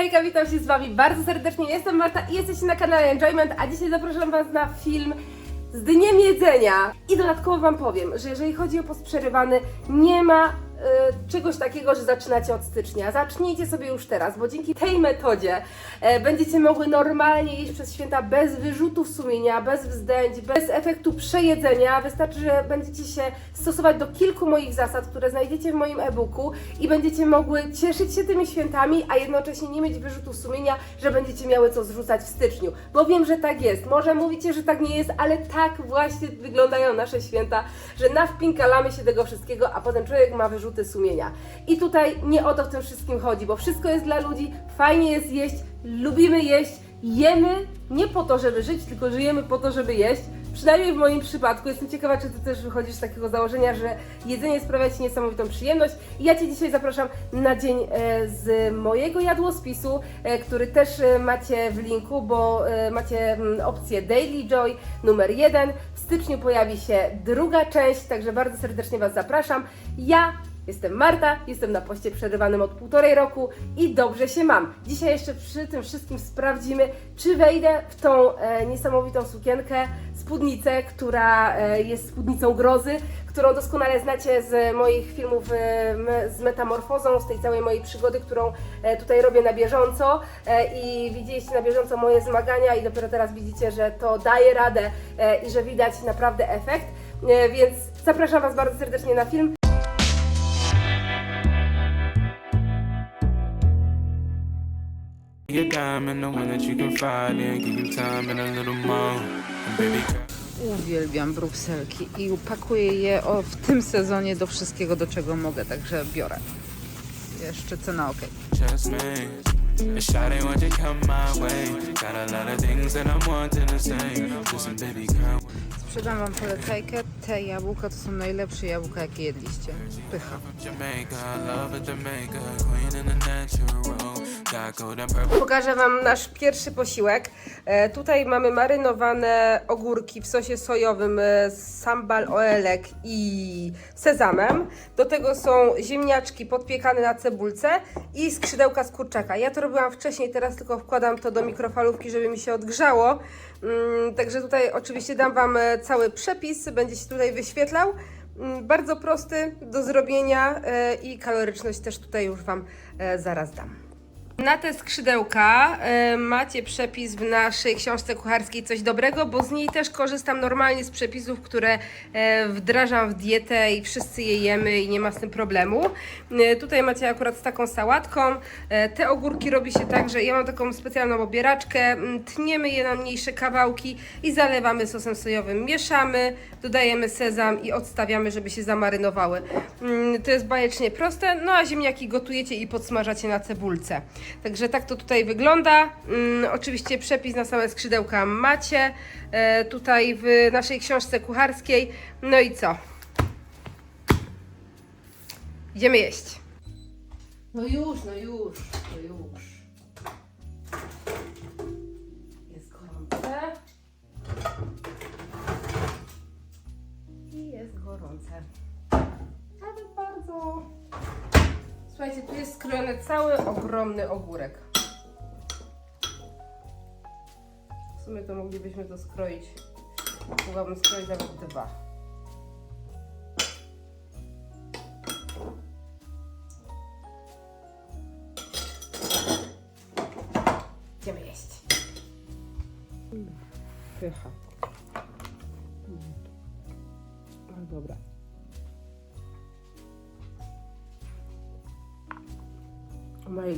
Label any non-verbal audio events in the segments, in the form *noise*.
hejka, witam się z Wami bardzo serdecznie. Jestem Marta i jesteście na kanale Enjoyment, a dzisiaj zapraszam Was na film z Dniem Jedzenia. I dodatkowo Wam powiem, że jeżeli chodzi o post przerywany, nie ma czegoś takiego, że zaczynacie od stycznia. Zacznijcie sobie już teraz, bo dzięki tej metodzie e, będziecie mogły normalnie jeść przez święta bez wyrzutów sumienia, bez wzdęć, bez efektu przejedzenia. Wystarczy, że będziecie się stosować do kilku moich zasad, które znajdziecie w moim e-booku i będziecie mogły cieszyć się tymi świętami, a jednocześnie nie mieć wyrzutów sumienia, że będziecie miały co zrzucać w styczniu. Bo wiem, że tak jest. Może mówicie, że tak nie jest, ale tak właśnie wyglądają nasze święta, że nawpinkalamy się tego wszystkiego, a potem człowiek ma wyrzuty sumienia. I tutaj nie o to w tym wszystkim chodzi, bo wszystko jest dla ludzi, fajnie jest jeść, lubimy jeść, jemy nie po to, żeby żyć, tylko żyjemy po to, żeby jeść. Przynajmniej w moim przypadku. Jestem ciekawa, czy Ty też wychodzisz z takiego założenia, że jedzenie sprawia Ci niesamowitą przyjemność. I ja Cię dzisiaj zapraszam na dzień e, z mojego jadłospisu, e, który też e, macie w linku, bo macie mm, opcję Daily Joy numer jeden. W styczniu pojawi się druga część, także bardzo serdecznie Was zapraszam. Ja Jestem Marta, jestem na poście przerywanym od półtorej roku i dobrze się mam. Dzisiaj jeszcze przy tym wszystkim sprawdzimy, czy wejdę w tą e, niesamowitą sukienkę, spódnicę, która e, jest spódnicą grozy, którą doskonale znacie z moich filmów e, z metamorfozą, z tej całej mojej przygody, którą e, tutaj robię na bieżąco e, i widzieliście na bieżąco moje zmagania i dopiero teraz widzicie, że to daje radę e, i że widać naprawdę efekt, e, więc zapraszam Was bardzo serdecznie na film. Diamond, the one that you can find in, give you time and a little more. And baby girl, Uwielbiam brukselki i pakuję je o, w tym sezonie do wszystkiego, do czego mogę, także biorę. Jeszcze cena ok. trust me. A shot ain't want to come my way. Got a lot of things that I'm wanting to say. Listen, baby girl, Sprzedam Wam polecajkę. Te jabłka to są najlepsze jabłka, jakie jedliście. Pycha. Pokażę Wam nasz pierwszy posiłek. E, tutaj mamy marynowane ogórki w sosie sojowym e, z sambal oelek i sezamem. Do tego są ziemniaczki podpiekane na cebulce i skrzydełka z kurczaka. Ja to robiłam wcześniej, teraz tylko wkładam to do mikrofalówki, żeby mi się odgrzało. Mm, także tutaj oczywiście dam Wam e, cały przepis, będzie się tutaj wyświetlał. Mm, Bardzo prosty do zrobienia e, i kaloryczność też tutaj już Wam e, zaraz dam. Na te skrzydełka e, macie przepis w naszej książce kucharskiej Coś Dobrego, bo z niej też korzystam normalnie z przepisów, które e, wdrażam w dietę i wszyscy je jemy i nie ma z tym problemu. E, tutaj macie akurat z taką sałatką. Te ogórki robi się tak, że ja mam taką specjalną obieraczkę, tniemy je na mniejsze kawałki i zalewamy sosem sojowym, mieszamy, dodajemy sezam i odstawiamy, żeby się zamarynowały. Mm, To jest bajecznie proste, no a ziemniaki gotujecie i podsmażacie na cebulce. Także tak to tutaj wygląda. Mm, oczywiście przepis na same skrzydełka macie e, tutaj w naszej książce kucharskiej. No i co? Idziemy jeść. No już, no już, no już. Jest gorące. I jest gorące. Nawet bardzo. Słuchajcie, tu jest skrojony cały ogromny ogórek. W sumie to moglibyśmy to skroić. Mogłabym skroić nawet dwa.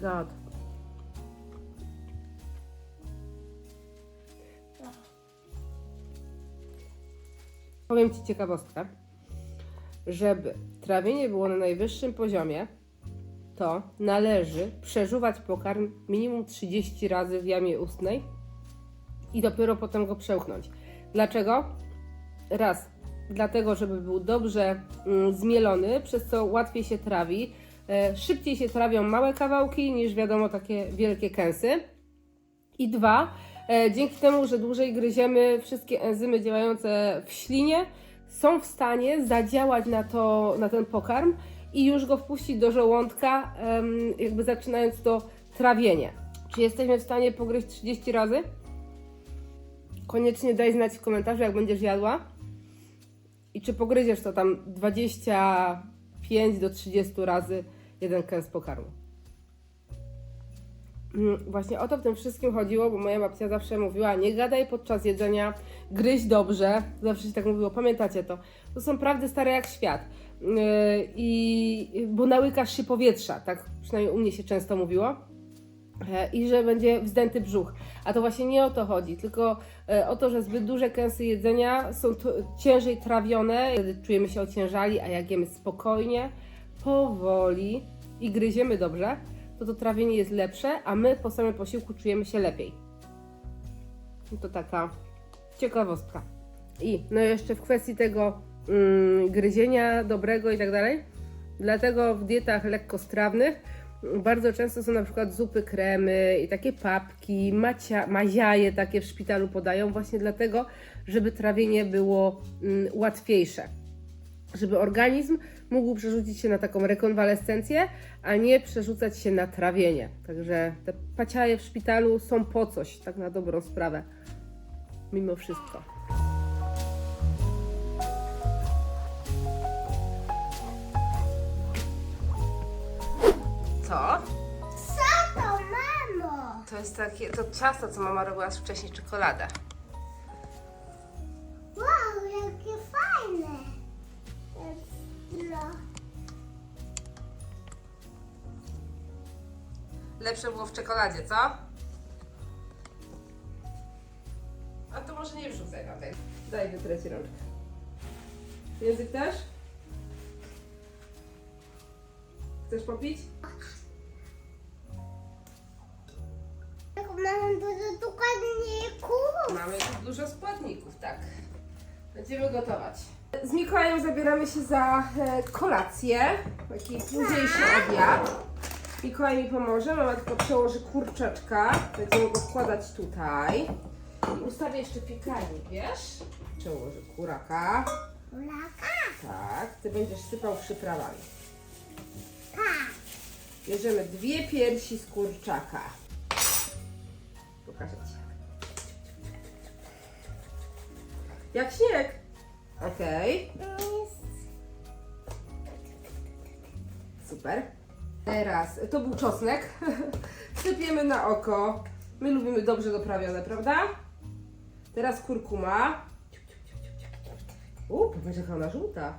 God. Powiem Ci ciekawostkę. Żeby trawienie było na najwyższym poziomie, to należy przeżuwać pokarm minimum 30 razy w jamie ustnej i dopiero potem go przełknąć. Dlaczego? Raz, dlatego, żeby był dobrze mm, zmielony, przez co łatwiej się trawi. E, szybciej się trawią małe kawałki niż wiadomo takie wielkie kęsy. I dwa, e, dzięki temu, że dłużej gryziemy, wszystkie enzymy działające w ślinie są w stanie zadziałać na, to, na ten pokarm i już go wpuścić do żołądka, jakby zaczynając to trawienie. Czy jesteśmy w stanie pogryźć 30 razy? Koniecznie daj znać w komentarzu, jak będziesz jadła. I czy pogryziesz to tam 25 do 30 razy jeden kęs pokarmu. Mm, Właśnie o to w tym wszystkim chodziło, bo moja babcia zawsze mówiła, nie gadaj podczas jedzenia, gryź dobrze. Zawsze się tak mówiło, pamiętacie to. To są prawdy stare jak świat. Yy, I bo nałykasz się powietrza, tak przynajmniej u mnie się często mówiło. E, I że będzie wzdęty brzuch. A to właśnie nie o to chodzi, tylko e, o to, że zbyt duże kęsy jedzenia są ciężej trawione, wtedy czujemy się ociężali, a jak jemy spokojnie, powoli i gryziemy dobrze, to to trawienie jest lepsze, a my po samym posiłku czujemy się lepiej. To taka ciekawostka. I no jeszcze w kwestii tego mm, gryzienia dobrego i tak dalej, dlatego w dietach lekkostrawnych bardzo często są na przykład zupy kremy i takie papki, macia, maziaje takie w szpitalu podają właśnie dlatego, żeby trawienie było mm, łatwiejsze. Żeby organizm mógł przerzucić się na taką rekonwalescencję, a nie przerzucać się na trawienie. Także te paciaje w szpitalu są po coś, tak na dobrą sprawę. Mimo wszystko. Co? Co to, mamo? To jest takie, to ciasto, co mama robiła wcześniej, czekoladę. Czekoladzie, co? A to może nie wrzucaj na tej. Daj wytrę ci rączkę. Język też? Chcesz popić? Jak mam dużo dokładników. Mamy tu dużo składników, tak. Będziemy gotować. Z Mikołajem zabieramy się za e, kolację, taki późniejszy obiad. Mikołaj mi pomoże, mama tylko przełoży kurczaczka, będziemy go wkładać tutaj. I ustawię jeszcze piekarnik, wiesz? Przełożę kuraka, Ulaka. tak, ty będziesz sypał przyprawami. Tak. Bierzemy dwie piersi z kurczaka. Pokażę Ci. Jak śnieg. Okej, super. Teraz, to był czosnek. *laughs* Sypiemy na oko. My lubimy dobrze doprawione, prawda? Teraz kurkuma. U, popatrz jaka ona żółta.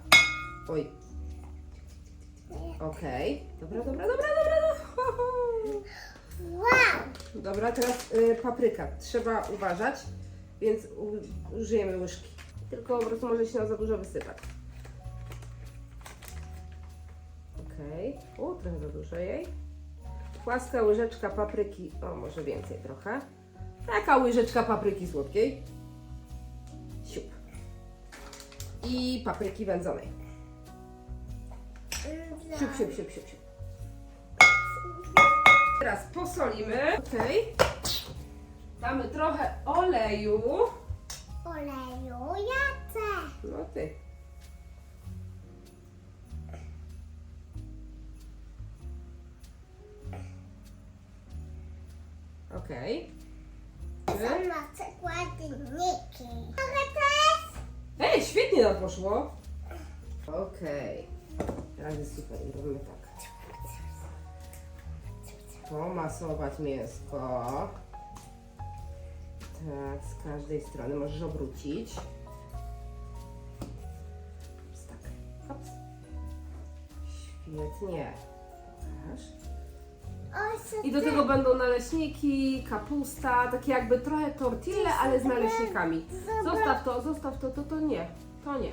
Oj. Okej. Dobra, dobra, dobra, dobra. dobra. *laughs* Wow. Dobra, teraz y, papryka. Trzeba uważać, więc użyjemy łyżki. Tylko po prostu może się nam za dużo wysypać. O, trochę za dużo jej. Płaska łyżeczka papryki. O, może więcej trochę. Taka łyżeczka papryki słodkiej. Siup. I papryki wędzonej. Siup, siup, siup, siup, siup. Teraz posolimy. Damy trochę oleju. Oleju jacę. No ty. Okej. Są nasze składniki. Mogę też? Ej, świetnie nam poszło. Okej. Teraz jest super i robimy tak. Pomasować mięsko. Tak, z każdej strony możesz obrócić. Tak. Świetnie. Pokaż. I do tego będą naleśniki, kapusta, takie jakby trochę tortille, ale z naleśnikami. Zostaw to, zostaw to, to, to nie. To nie.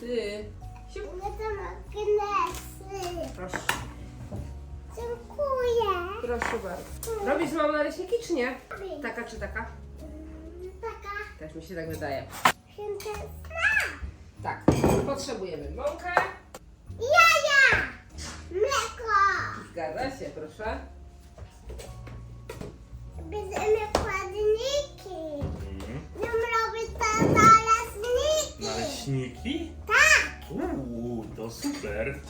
Ty. Siup. Ja to magnesy. Proszę, Dziękuję. proszę bardzo. Robisz z mamą naleśniki czy nie? Taka czy taka? Taka Też mi się tak wydaje. Tak, potrzebujemy mąkę. Jaja. Mleko. Zgadza się, proszę. Bierzemy składniki. Nie robię to naleśniki. Naleśniki? Tak. Uuu, to super.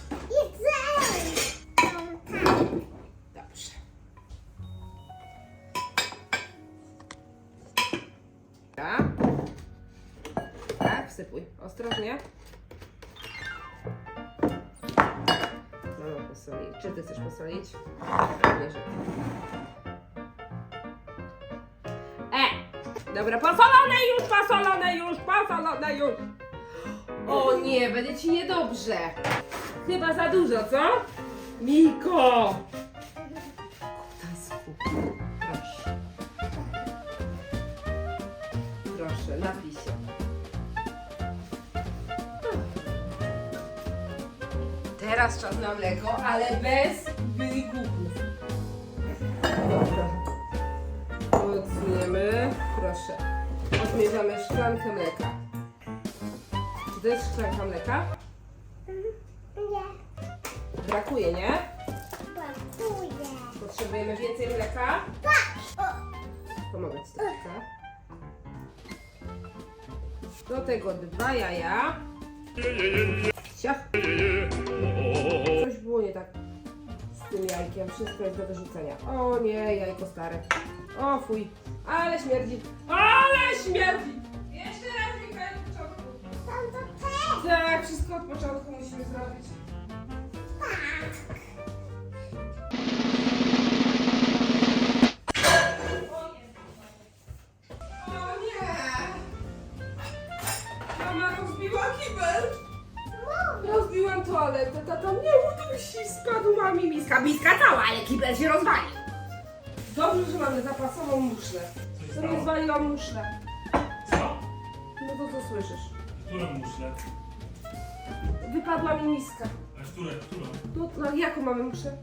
Czy ty chcesz posolić? Że ty. E! Dobra, posolone już, posolone już, posolone już! O nie, będzie ci niedobrze. Chyba za dużo, co? Miko! Teraz czas na mleko, ale bez wygłupów. Dobra. Odniemy. Proszę. Odmierzamy szklankę mleka. Czy to jest szklanka mleka? Nie, Brakuje, nie? pasuje. Potrzebujemy więcej mleka? Tak. Pomogę Ci troszkę. Do tego dwa jaja. Ciach. Coś było nie tak z tym jajkiem. Wszystko jest do wyrzucenia. O nie, jajko stare. O fuj. Ale śmierdzi. Ale śmierdzi. Jeszcze raz Mika, od początku. Tam to. Tak, wszystko od początku musimy zrobić. Miska cała, ale kibel się rozwalił. Dobrze, że mamy zapasową muszlę. Coś Co stało? rozwaliłam muszlę. Co? No to co słyszysz? Którą muszlę? Wypadła mi miska. A które, którą? No, no jaką mamy muszę?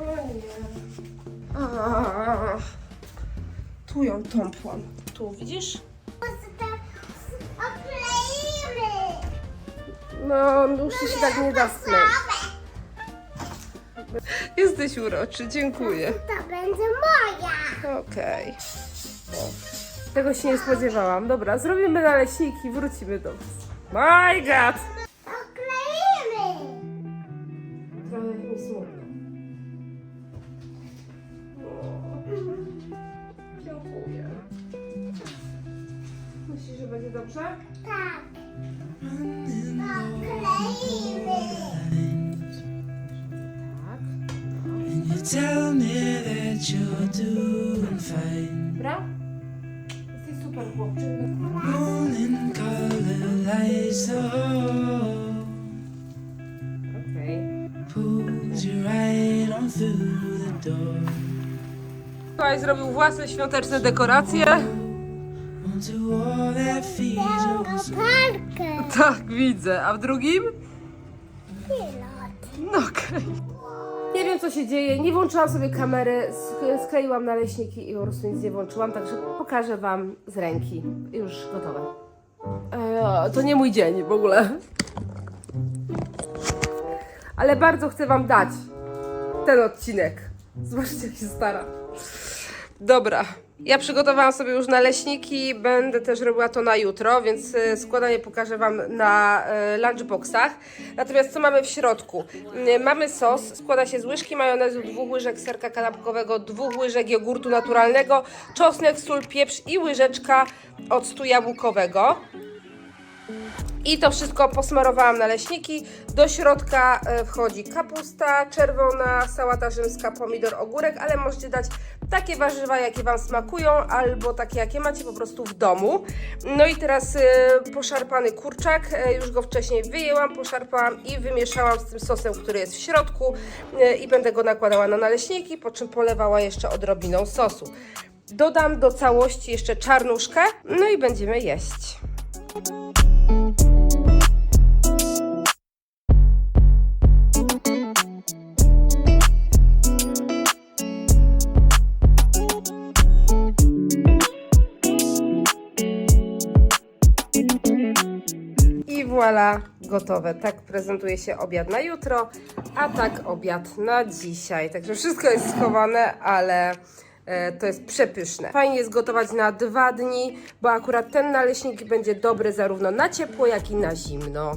O nie. A, tu ją tąpłam. Tu widzisz? Okleimy. No, już się tak nie da skleić. Jesteś uroczy, dziękuję. To będzie moja. Okej. Tego się nie spodziewałam. Dobra, zrobimy naleśniki, wrócimy do was. My God! That you're doing fine. Dobra? Jesteś super chłopczyk. Morning color lights the hall. Okej. Pulls you right on through the door. Zrobił własne świąteczne dekoracje. Onto all that feeds us. Parkę. Tak, widzę. A w drugim? Pilot. No okej. Wiem co się dzieje, nie włączyłam sobie kamery, sk- skleiłam naleśniki i po prostu nic nie włączyłam, także pokażę Wam z ręki. Już gotowe. Eee, to nie mój dzień w ogóle. Ale bardzo chcę Wam dać ten odcinek. Zobaczcie jak się stara. Dobra. Ja przygotowałam sobie już naleśniki, będę też robiła to na jutro, więc e, składanie pokażę Wam na e, lunchboxach. Natomiast co mamy w środku? E, Mamy sos, składa się z łyżki majonezu, dwóch łyżek serka kanapkowego, dwóch łyżek jogurtu naturalnego, czosnek, sól, pieprz i łyżeczka octu jabłkowego. I to wszystko posmarowałam na leśniki. Do środka e, wchodzi kapusta czerwona, sałata rzymska, pomidor, ogórek, ale możecie dać takie warzywa, jakie Wam smakują, albo takie, jakie macie po prostu w domu. No i teraz e, poszarpany kurczak, e, już go wcześniej wyjęłam, poszarpałam i wymieszałam z tym sosem, który jest w środku i będę go nakładała na naleśniki, po czym polewała jeszcze odrobiną sosu. Dodam do całości jeszcze czarnuszkę, no i będziemy jeść. I voilà, gotowe. Tak prezentuje się obiad na jutro, a tak obiad na dzisiaj. Także wszystko jest schowane, ale e, to jest przepyszne. Fajnie jest gotować na dwa dni, bo akurat ten naleśnik będzie dobry zarówno na ciepło, jak i na zimno.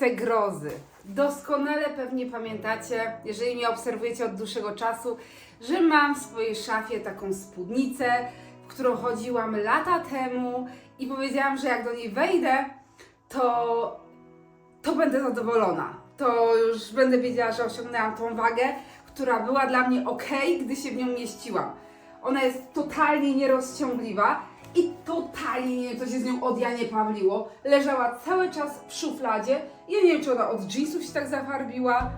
Spódnicę grozy. Doskonale pewnie pamiętacie, jeżeli mnie obserwujecie od dłuższego czasu, że mam w swojej szafie taką spódnicę, w którą chodziłam lata temu i powiedziałam, że jak do niej wejdę, to, to będę zadowolona. To już będę wiedziała, że osiągnęłam tą wagę, która była dla mnie ok, gdy się w nią mieściłam. Ona jest totalnie nierozciągliwa i totalnie nie wiem, co się z nią od Janie Pawliło. Leżała cały czas w szufladzie. Ja nie wiem, czy ona od jeansów się tak zafarbiła.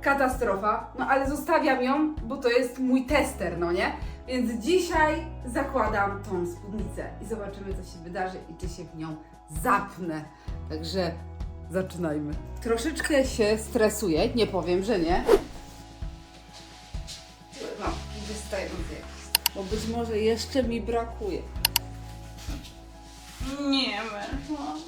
Katastrofa. No ale zostawiam ją, bo to jest mój tester, no nie? Więc dzisiaj zakładam tą spódnicę i zobaczymy, co się wydarzy i czy się w nią zapnę. Także zaczynajmy. Troszeczkę się stresuję, nie powiem, że nie. No, wystający jakiś. Bo być może jeszcze mi brakuje. Nie weszłam.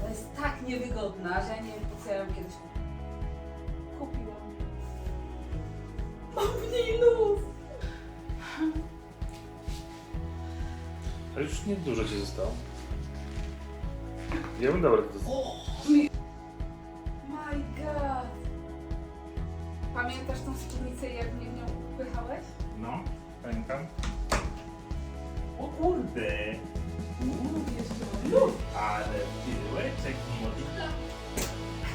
To jest tak niewygodna, że ja nie wiem po co ja ją kiedyś kupiłam. Mam w niej luz. A już nie dużo ci zostało. Ja bym dobra to My god. Pamiętasz tą spódnicę, jak mnie w nią upychałeś? No, pamiętam. O kurde! Ale tyłeczek młodika.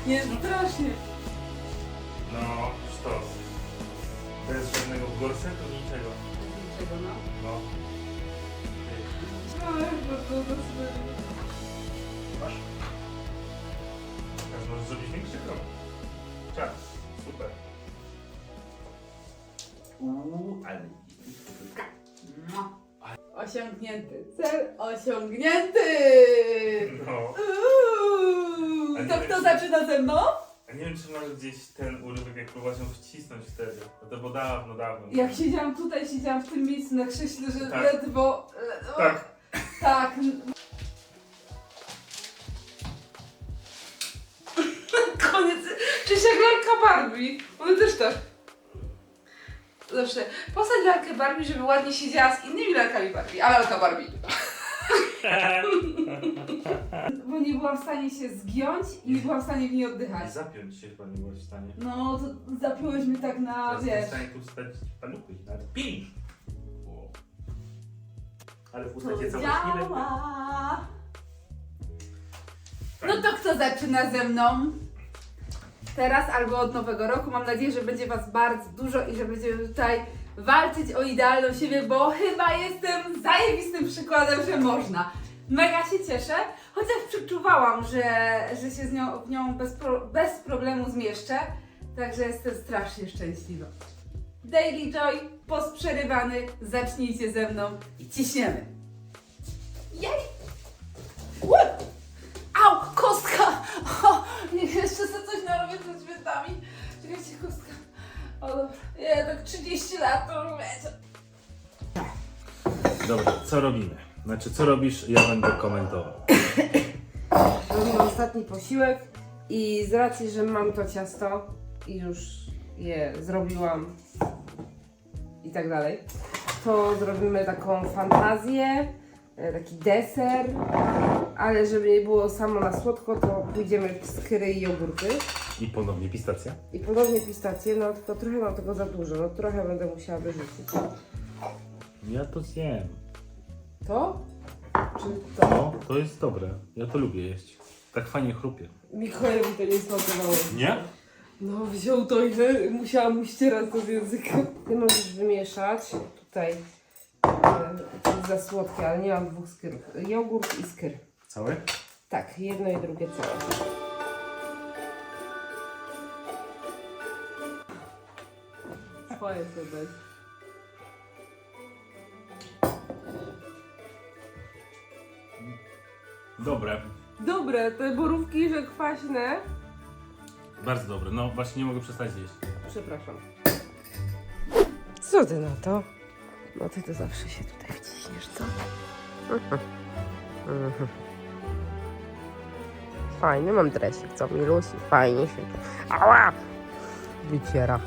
Nie, strasznie. No, sztos. Bez żadnego gorsetu, niczego. Niczego, no. No. Masz? Teraz możesz zrobić większy krok. Czas. Super. Uuu, ale... Osiągnięty. Cel osiągnięty! No. Uuu, A nie to wiem, kto czy- zaczyna ze mną? A nie wiem, czy masz gdzieś ten urywek, jak próbować ją wcisnąć wtedy. No to było dawno, dawno. Jak siedziałam tutaj, siedziałam w tym miejscu na krześle, że Tak. ledwo... ledwo Tak. Tak. Koniec. Jak lalka Barbie. One też tak. Zawsze posadź lalkę Barbie, żeby ładnie siedziała z innymi lalkami Barbie, a lalka Barbie. *laughs* Bo nie byłam w stanie się zgiąć i nie byłam w stanie w niej oddychać. Zapiąć się chyba nie byłeś w stanie. No, to zapiąłeś mnie tak na, Teraz jestem wiesz... w stanie tu stać paluchy, nawet pięć. Wow. Ale w To ustacie nie lepiej. działa. No to kto zaczyna ze mną? Teraz albo od nowego roku. Mam nadzieję, że będzie Was bardzo dużo i że będziemy tutaj walczyć o idealną siebie, bo chyba jestem zajebistym przykładem, że można. Mega się cieszę, chociaż przeczuwałam, że, że się z nią, w nią bez, pro, bez problemu zmieszczę. Także jestem strasznie szczęśliwa. Daily Joy, posprzerywany, zacznijcie ze mną i ciśniemy. Jej! Au, kostka! *laughs* O, jeszcze sobie narobię przed świętami. Czekajcie, kostka. O dobra, ja tak 30 lat to już wiecie. Dobra, co robimy? Znaczy, co robisz, ja będę komentował. Robimy ostatni posiłek i z racji, że mam to ciasto i już je zrobiłam i tak dalej, to zrobimy taką fantazję, e, taki deser, ale żeby nie było samo na słodko, to pójdziemy w skry i jogurty. I ponownie pistacja. I ponownie pistacje, no tylko trochę mam tego za dużo, no trochę będę musiała wyrzucić. Ja to zjem. To? Czy to? No, to jest dobre. Ja to lubię jeść. Tak fajnie chrupie. Mikołajowi to nie smakowało. Nie? No, wziął to i że musiałam mu ścierać to z języka. Ty możesz wymieszać tutaj. e, To jest za słodkie, ale nie mam dwóch skyrów. Jogurt i skyr. Cały? Tak, jedno i drugie całe. Swoje sobie. Dobre. Dobre, te borówki, że kwaśne. Bardzo dobre. No właśnie nie mogę przestać jeść. Przepraszam. Co ty na to? No ty to zawsze się tutaj wciśniesz, co? Mhm. *laughs* Fajny mam dresik, co Milusi? Fajnie się to... Ała! Wyciera.